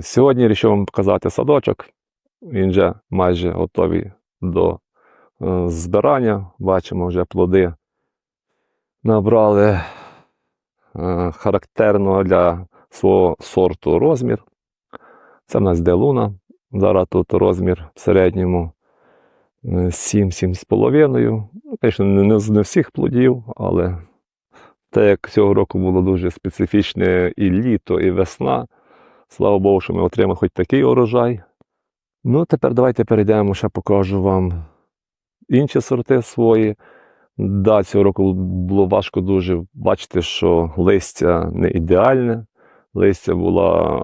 Сьогодні вирішив вам показати садочок. Він вже майже готовий до е, збирання. Бачимо, вже плоди набрали е, характерного для свого сорту розмір. Це в нас делуна. Зараз тут розмір в середньому 7-7,5. Ну, Звісно, не з не всіх плодів, але те, як цього року було дуже специфічне і літо, і весна. Слава Богу, що ми отримали хоч такий урожай. Ну, тепер давайте перейдемо, ще покажу вам інші сорти свої. Да, цього року було важко дуже бачити, що листя не ідеальне. Листя була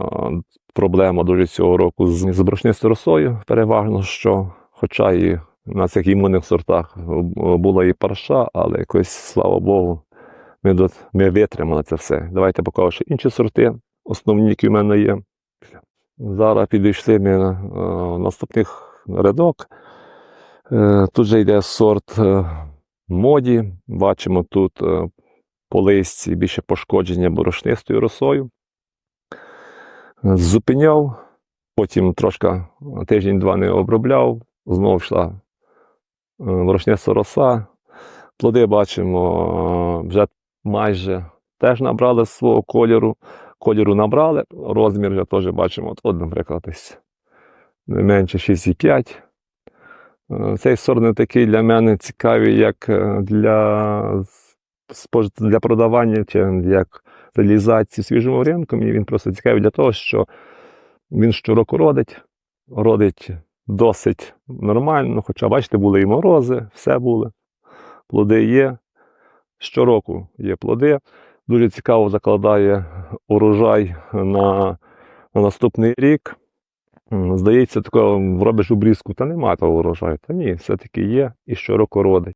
проблема дуже цього року з, з борошнистою росою, переважно, що, хоча і на цих імунних сортах була і парша, але якось, слава Богу, ми, ми витримали це все. Давайте покажу ще інші сорти, основні, які в мене є. Зараз підійшли ми на е, наступних рядок. Е, тут же йде сорт е, моді. Бачимо тут по листці більше пошкодження борошнистою росою. Зупиняв, потім трошки тиждень-два не обробляв, знову йшла борошниста роса. Плоди бачимо, вже майже теж набрали свого кольору. Кольору набрали, розмір вже теж бачимо. От, от наприклад, ось не менше 6,5. Е, Цей сорт не такий для мене цікавий, як е, для, для продавання чи як реалізації свіжому ринку. Мені він просто цікавий для того, що він щороку родить, родить досить нормально. Хоча, бачите, були і морози, все були. Плоди є. Щороку є плоди. Дуже цікаво закладає урожай на, на наступний рік. Здається, такого робиш обрізку, та немає того урожаю. Та ні, все-таки є і щороку родить.